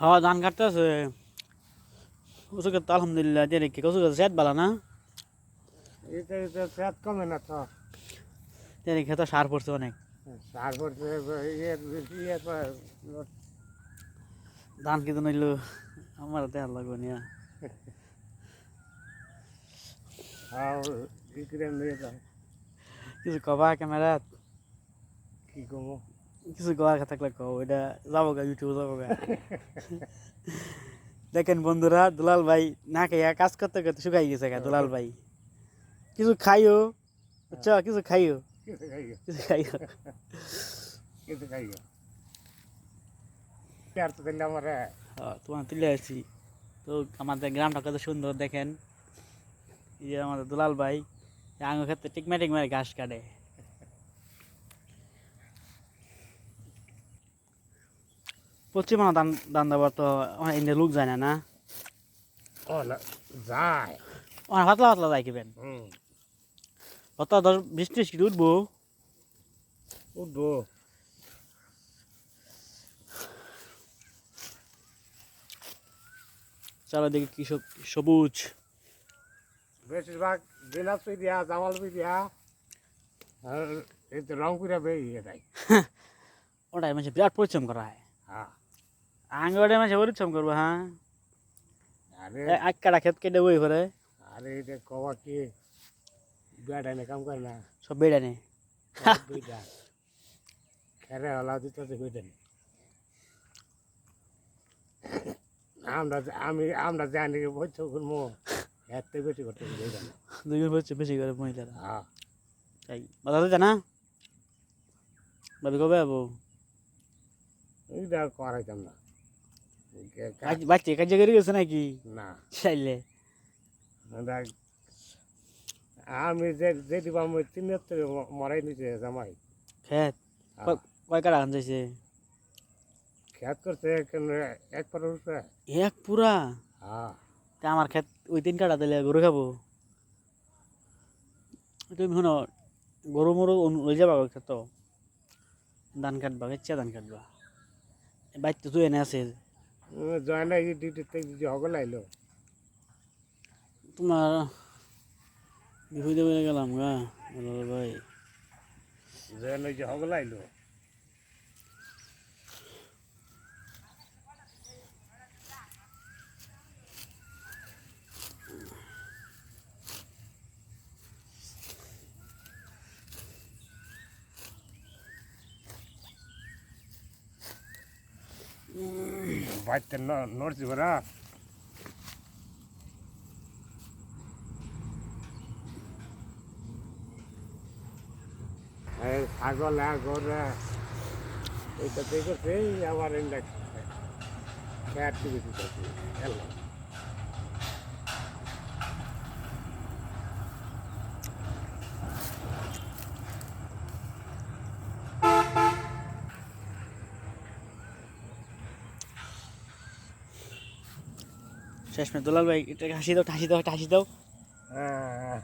হ্যাঁ ধান কাটতেছে। কচু তো আলহামদুলিল্লাহ দিয়ে রেখে কচু সেট বালা না? কমে তো। দিয়ে রেখে তো সার পড়ছে অনেক। সার পড়ছে ইয়ে ইয়ে ধান কিন্তু নইলো আমার দেখার লাগবে নিয়ে কিছু কবা ক্যামেরা কি করব কিছু কবার থাকলে কও এটা যাব গা ইউটিউবে যাব গা। দেখেন বন্ধুরা দুলাল ভাই না খাইয়া কাজ করতে করতে শুকাই গেছে গা দুলাল ভাই। কিছু খাইও কিছু খাইও। কিছু খাইও। কিছু খাইও। কিছু হ্যাঁ, তোমার তুলে আসছি। তো আমাদের গ্রামটা কত সুন্দর দেখেন। এই যে আমাদের দুলাল ভাই আঙু ক্ষেত্রে টিকমে টিকমে ঘাস কাটে। পশ্চিমা দান দান দেওয়ার তো অনেক ইন্ডিয়া লোক যায় না না? যায়। অনেক পাতলা পাতলা যায় কিবেন? অত দশ বিশ ত্রিশ কিলো উঠবো। উঠবো। চারিদিকে কি সব সবুজ। বেশিরভাগ দিনাজপুর দিয়া জামালপুর দিয়া আর এই তো রংপুরে বেরিয়ে যায়। ওটাই মানুষ বিরাট পরিশ্রম করা হয়। হ্যাঁ। আঙ্গড়ে মানুষ পরিশ্রম করব হ্যাঁ? আরে। এক কাটা ক্ষেত কেটে বই করে আরে এটা কবা কি? বেড়ানে কাম করে না? সব বেড়ে নেই বেড়া খেরে হলা দিতে বেড়ানে আমরা আমি আমরা জানি বলছো করব এত বেশি করতে বেড়ানে দুজন বলছে বেশি করে মহিলারা। হ্যাঁ। তাই বাধা জানা ভাবি কবে যাব এইটা করাইতাম না। বাচ্চা কাজে করে গেছে নাকি? না। চাইলে। আমি যে যে দিব আমি থেকে মরাই নিতে জামাই। খেত। কয় কাটা যাইছে খেত করছে এক পর এক পুরা? হ্যাঁ তা আমার ক্ষেত ওই তিন কাটা দিলে গরু খাব? তুমি শোনো গরু মরু ওই যাবা খেত? ধান কাটবা ইচ্ছা ধান কাটবা। তুই এনে আছে। জয় না ডিউটিতে যে হগল আইলো তোমার বিহুই দেবে গেলাম গা ভাই। জয়েন্ট না যে হগল আইলো বাড়িতে নড়ছি বরা ছাগল গরু এইটা দেখেছে আবার এটা খেয়ার টিভি দিতেছি শেষ মে দুলাল ভাই এটা হাসি দাও হাসি দাও হাসি দাও। হ্যাঁ।